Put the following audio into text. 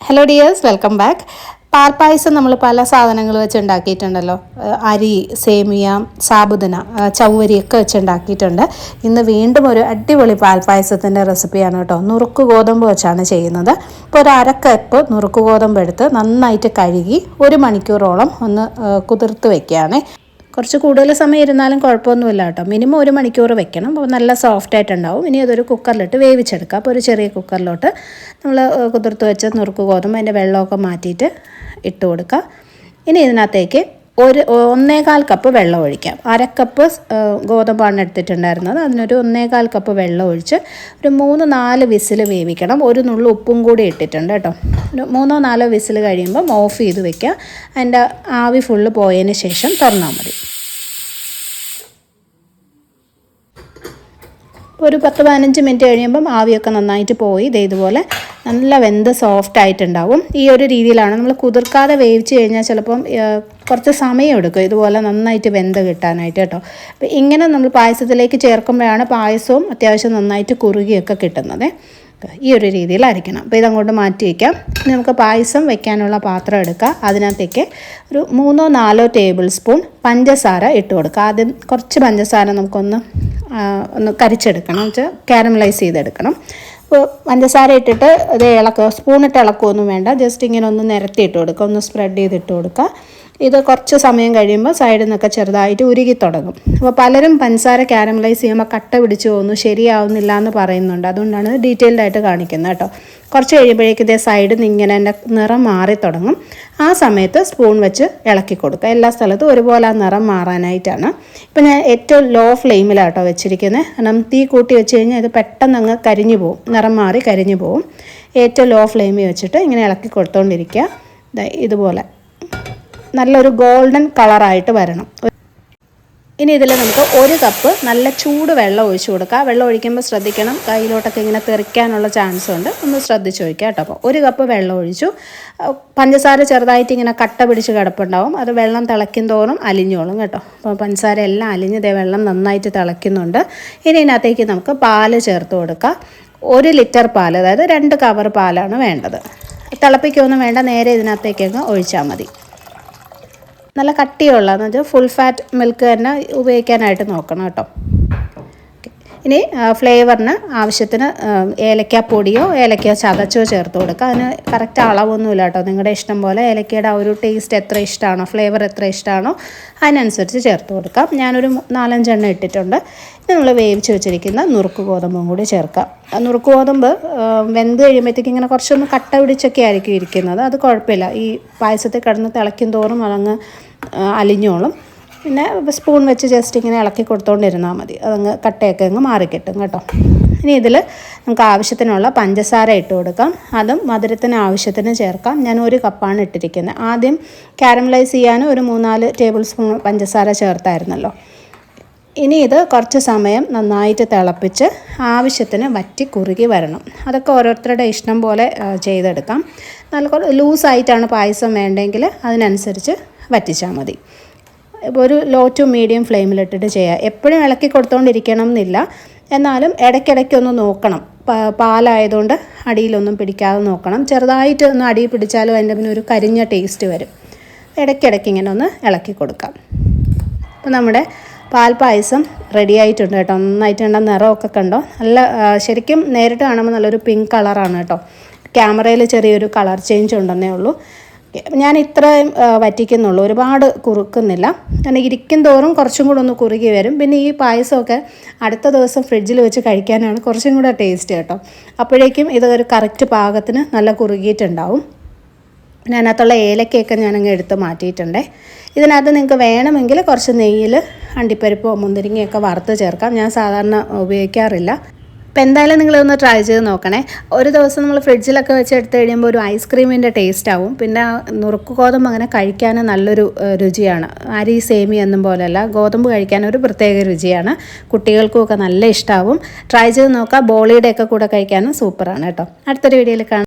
Hello dears welcome back പാൽപ്പായസം നമ്മൾ പല സാധനങ്ങൾ വെച്ച് ഉണ്ടാക്കിയിട്ടുണ്ടല്ലോ. അരി സേമിയ സാബുദന ചവ്വരിയൊക്കെ വെച്ച് ഉണ്ടാക്കിയിട്ടുണ്ട്. ഇന്ന് വീണ്ടും ഒരു അടിപൊളി പാൽപ്പായസത്തിന്റെ റെസിപ്പിയാണ് കേട്ടോ. നുറുക്ക് ഗോതമ്പ് വെച്ചാണ് ചെയ്യുന്നത്. ഇപ്പോൾ ഒരു അരക്കപ്പ് നുറുക്ക് ഗോതമ്പ് എടുത്ത് നന്നായിട്ട് കഴുകി ഒരു മണിക്കൂറോളം ഒന്ന് കുതിർത്ത് വെക്കുകയാണ്. കുറച്ച് കൂടുതൽ സമയം ഇരുന്നാലും കുഴപ്പമൊന്നുമില്ല കേട്ടോ. മിനിമം ഒരു മണിക്കൂർ വെക്കണം. അപ്പോൾ നല്ല സോഫ്റ്റ് ആയിട്ടുണ്ടാവും. ഇനി അതൊരു കുക്കറിലിട്ട് വേവിച്ചെടുക്കുക അപ്പോൾ ഒരു ചെറിയ കുക്കറിലോട്ട് നമ്മൾ കുതിർത്ത് വെച്ച നുറുക്ക് ഗോതമ്പ് അതിന്റെ വെള്ളമൊക്കെ മാറ്റിയിട്ട് ഇട്ട് കൊടുക്കുക ഇനി ഇതിനകത്തേക്ക് ഒരു ഒന്നേകാൽ കപ്പ് വെള്ളം ഒഴിക്കാം. അരക്കപ്പ് ഗോതമ്പാണ് എടുത്തിട്ടുണ്ടായിരുന്നത്. അതിനൊരു ഒന്നേകാൽ കപ്പ് വെള്ളം ഒഴിച്ച് ഒരു മൂന്ന് നാല് വിസിൽ വേവിക്കണം. ഒരു നുള്ളു ഉപ്പും കൂടി ഇട്ടിട്ടുണ്ട് കേട്ടോ. ഒരു മൂന്നോ നാലോ വിസിൽ കഴിയുമ്പം ഓഫ് ചെയ്ത് വെക്കുക. അതിന്റെ ആവി ഫുള്ള് പോയതിന് ശേഷം തുറന്നാൽ മതി. ഒരു പത്ത് പതിനഞ്ച് മിനിറ്റ് കഴിയുമ്പം ആവിയൊക്കെ നന്നായിട്ട് പോയി. ദേ ഇതുപോലെ നല്ല വെന്ത് സോഫ്റ്റ് ആയിട്ടുണ്ടാവും. ഈ ഒരു രീതിയിലാണ് നമ്മൾ കുതിർക്കാതെ വേവിച്ച് കഴിഞ്ഞാൽ ചിലപ്പം കുറച്ച് സമയം എടുക്കും ഇതുപോലെ നന്നായിട്ട് വെന്ത് കിട്ടാനായിട്ട് കേട്ടോ. അപ്പോൾ ഇങ്ങനെ നമ്മൾ പായസത്തിലേക്ക് ചേർക്കുമ്പോഴാണ് പായസവും അത്യാവശ്യം നന്നായിട്ട് കുറുകിയൊക്കെ കിട്ടുന്നത്. ഈ ഒരു രീതിയിലായിരിക്കണം. അപ്പോൾ ഇതങ്ങോട്ട് മാറ്റി വയ്ക്കാം ഇനി നമുക്ക് പായസം വെക്കാനുള്ള പാത്രം എടുക്കുക അതിനകത്തേക്ക് ഒരു മൂന്നോ നാലോ ടേബിൾ സ്പൂൺ പഞ്ചസാര ഇട്ട് കൊടുക്കുക ആദ്യം കുറച്ച് പഞ്ചസാര നമുക്കൊന്ന് ഒന്ന് കരിച്ചെടുക്കണം. വെച്ചാൽ കാരമലൈസ് ചെയ്തെടുക്കണം. അപ്പോൾ പഞ്ചസാര ഇട്ടിട്ട് ഇത് ഇളക്കുക. സ്പൂണിട്ട് ഇളക്കുകയൊന്നും വേണ്ട. ജസ്റ്റ് ഇങ്ങനെ ഒന്ന് നിരത്തി ഇട്ട് കൊടുക്കുക. ഒന്ന് സ്പ്രെഡ് ചെയ്തിട്ട് കൊടുക്കുക. ഇത് കുറച്ച് സമയം കഴിയുമ്പോൾ സൈഡിൽ നിന്നൊക്കെ ചെറുതായിട്ട് ഉരുകി തുടങ്ങും. അപ്പോൾ പലരും പഞ്ചസാര കാരമലൈസ് ചെയ്യുമ്പോൾ കട്ട പിടിച്ച് പോകുന്നു ശരിയാവുന്നില്ല എന്ന് പറയുന്നുണ്ട്. അതുകൊണ്ടാണ് ഡീറ്റെയിൽഡ് ആയിട്ട് കാണിക്കുന്നത് കേട്ടോ. കുറച്ച് കഴിയുമ്പോഴേക്കും ഇതേ സൈഡിൽ നിന്ന് ഇങ്ങനെ എന്റെ നിറം മാറി തുടങ്ങും. ആ സമയത്ത് സ്പൂൺ വെച്ച് ഇളക്കി കൊടുക്കുക. എല്ലാ സ്ഥലത്തും ഒരുപോലെ ആ നിറം മാറാനായിട്ടാണ്. ഇപ്പം ഞാൻ ഏറ്റവും ലോ ഫ്ലെയിമിലാണ് കേട്ടോ വെച്ചിരിക്കുന്നത് കാരണം തീ കൂട്ടി വെച്ച് കഴിഞ്ഞാൽ ഇത് പെട്ടെന്ന് അങ്ങ് കരിഞ്ഞു പോകും നിറം മാറി കരിഞ്ഞു പോകും ഏറ്റവും ലോ ഫ്ലെയിമിൽ വെച്ചിട്ട് ഇങ്ങനെ ഇളക്കി കൊടുത്തുകൊണ്ടിരിക്കുക ഇതുപോലെ. നല്ലൊരു ഗോൾഡൻ കളറായിട്ട് വരണം. ഇനി ഇതിൽ നമുക്ക് ഒരു കപ്പ് നല്ല ചൂട് വെള്ളം ഒഴിച്ചു കൊടുക്കുക വെള്ളം ഒഴിക്കുമ്പോൾ ശ്രദ്ധിക്കണം. കയ്യിലോട്ടൊക്കെ ഇങ്ങനെ തെറിക്കാനുള്ള ചാൻസ് ഉണ്ട്. ഒന്ന് ശ്രദ്ധിച്ച് ഒഴിക്കുക കേട്ടോ. അപ്പോൾ ഒരു കപ്പ് വെള്ളം ഒഴിച്ചു. പഞ്ചസാര ചെറുതായിട്ട് ഇങ്ങനെ കട്ട പിടിച്ച് കിടപ്പുണ്ടാവും. അത് വെള്ളം തിളയ്ക്കും തോറും അലിഞ്ഞോളും കേട്ടോ. അപ്പോൾ പഞ്ചസാര എല്ലാം അലിഞ്ഞ് ഇതേ വെള്ളം നന്നായിട്ട് തിളയ്ക്കുന്നുണ്ട്. ഇനി ഇതിനകത്തേക്ക് നമുക്ക് പാൽ ചേർത്ത് കൊടുക്കുക ഒരു ലിറ്റർ പാൽ അതായത് രണ്ട് കവർ പാലാണ് വേണ്ടത്. തിളപ്പിക്കൊന്നും വേണ്ട. നേരെ ഇതിനകത്തേക്കങ്ങ് ഒഴിച്ചാൽ മതി. നല്ല കട്ടിയുള്ള എന്ന് വെച്ചാൽ ഫുൾ ഫാറ്റ് മിൽക്ക് തന്നെ ഉപയോഗിക്കാനായിട്ട് നോക്കണം കേട്ടോ. ഇനി ഫ്ലേവറിന് ആവശ്യത്തിന് ഏലക്കാപ്പൊടിയോ ഏലക്ക ചതച്ചോ ചേർത്ത് കൊടുക്കുക. അതിന് കറക്റ്റ് അളവൊന്നുമില്ല കേട്ടോ. നിങ്ങളുടെ ഇഷ്ടം പോലെ ഏലക്കയുടെ ആ ഒരു ടേസ്റ്റ് എത്ര ഇഷ്ടമാണോ ഫ്ലേവർ എത്ര ഇഷ്ടമാണോ അതിനനുസരിച്ച് ചേർത്ത് കൊടുക്കാം. ഞാനൊരു നാലഞ്ചെണ്ണം ഇട്ടിട്ടുണ്ട്. ഇനി നമ്മൾ വേവിച്ച് വെച്ചിരിക്കുന്ന നുറുക്ക് ഗോതമ്പും കൂടി ചേർക്കാം. നുറുക്ക് ഗോതമ്പ് വെന്ത് കഴിയുമ്പോഴത്തേക്ക് ഇങ്ങനെ കുറച്ചൊന്ന് കട്ട പിടിച്ചൊക്കെ ആയിരിക്കും ഇരിക്കുന്നത്. അത് കുഴപ്പമില്ല. ഈ പായസത്തിൽ കിടന്ന് തിളയ്ക്കും തോറും അതങ്ങ് അലിഞ്ഞോളും. പിന്നെ സ്പൂൺ വെച്ച് ജസ്റ്റ് ഇങ്ങനെ ഇളക്കി കൊടുത്തോണ്ടിരുന്നാൽ മതി. അതങ്ങ് കട്ടയൊക്കെ അങ്ങ് മാറിക്കിട്ടും കേട്ടോ ഇനി ഇതിൽ നമുക്ക് ആവശ്യത്തിനുള്ള പഞ്ചസാര ഇട്ട് കൊടുക്കാം. അതും മധുരത്തിന് ആവശ്യത്തിന് ചേർക്കാം. ഞാൻ ഒരു കപ്പാണ് ഇട്ടിരിക്കുന്നത്. ആദ്യം കാരമലൈസ് ചെയ്യാൻ ഒരു മൂന്നാൽ ടേബിൾ സ്പൂൺ പഞ്ചസാര ചേർത്തായിരുന്നല്ലോ. ഇനി ഇത് കുറച്ച് സമയം നന്നായിട്ട് തിളപ്പിച്ച് ആവശ്യത്തിന് വറ്റി കുറുകി വരണം. അതൊക്കെ ഓരോരുത്തരുടെ ഇഷ്ടം പോലെ ചെയ്തെടുക്കാം. നല്ല ലൂസായിട്ടാണ് പായസം വേണ്ടെങ്കിൽ അതിനനുസരിച്ച് വറ്റിച്ചാൽ മതി. ഒരു ലോ ടു മീഡിയം ഫ്ലെയിമിലിട്ടിട്ട് ചെയ്യുക എപ്പോഴും ഇളക്കി കൊടുത്തോണ്ടിരിക്കണം എന്നില്ല എന്നാലും ഇടയ്ക്കിടയ്ക്ക് ഒന്ന് നോക്കണം. പാലായതുകൊണ്ട് അടിയിലൊന്നും പിടിക്കാതെ നോക്കണം. ചെറുതായിട്ട് ഒന്ന് അടിയിൽ പിടിച്ചാലും അതിന്റെ പിന്നെ ഒരു കരിഞ്ഞ ടേസ്റ്റ് വരും. ഇടയ്ക്കിടയ്ക്ക് ഇങ്ങനെ ഒന്ന് ഇളക്കി കൊടുക്കാം. അപ്പോൾ നമ്മുടെ പാൽ പായസം റെഡി ആയിട്ടുണ്ട് കേട്ടോ. നന്നായിട്ട് കണ്ട നിറമൊക്കെ കണ്ടോ? നല്ല ശരിക്കും നേരിട്ട് കാണുമ്പോൾ നല്ലൊരു പിങ്ക് കളറാണ് കേട്ടോ. ക്യാമറയിൽ ചെറിയൊരു കളർ ചേഞ്ച് ഉണ്ടെന്നേ ഉള്ളൂ. ഞാൻ ഇത്രയും വറ്റിക്കുന്നുള്ളൂ. ഒരുപാട് കുറുക്കുന്നില്ല. കാരണം ഇരിക്കും തോറും കുറച്ചും കൂടെ ഒന്ന് കുറുകി വരും. പിന്നെ ഈ പായസമൊക്കെ അടുത്ത ദിവസം ഫ്രിഡ്ജിൽ വെച്ച് കഴിക്കാനാണ് കുറച്ചും കൂടെ ടേസ്റ്റ് കേട്ടോ. അപ്പോഴേക്കും ഇത് ഒരു കറക്റ്റ് പാകത്തിന് നല്ല കുറുകിയിട്ടുണ്ടാവും. പിന്നെ അതിനകത്തുള്ള ഏലക്കയൊക്കെ ഞാനങ്ങ് എടുത്ത് മാറ്റിയിട്ടുണ്ട്. ഇതിനകത്ത് നിങ്ങൾക്ക് വേണമെങ്കിൽ കുറച്ച് നെയ്യിൽ അണ്ടിപ്പരിപ്പോ മുന്തിരിങ്ങയൊക്കെ വറുത്ത് ചേർക്കാം. ഞാൻ സാധാരണ ഉപയോഗിക്കാറില്ല. അപ്പോൾ എന്തായാലും നിങ്ങളൊന്ന് ട്രൈ ചെയ്ത് നോക്കണേ. ഒരു ദിവസം നമ്മൾ ഫ്രിഡ്ജിലൊക്കെ വെച്ച് എടുത്ത് കഴിയുമ്പോൾ ഒരു ഐസ്ക്രീമിന്റെ ടേസ്റ്റ് ആവും. പിന്നെ നുറുക്ക് ഗോതമ്പ് അങ്ങനെ കഴിക്കാൻ നല്ലൊരു രുചിയാണ്. അരി സേമി എന്നും പോലെയല്ല ഗോതമ്പ് കഴിക്കാൻ ഒരു പ്രത്യേക രുചിയാണ്. കുട്ടികൾക്കും ഒക്കെ നല്ല ഇഷ്ടമാവും ട്രൈ ചെയ്ത് നോക്കാം. ബോളിയുടെ ഒക്കെ കൂടെ കഴിക്കാനും സൂപ്പറാണ് കേട്ടോ. അടുത്തൊരു വീഡിയോയിൽ കാണാം.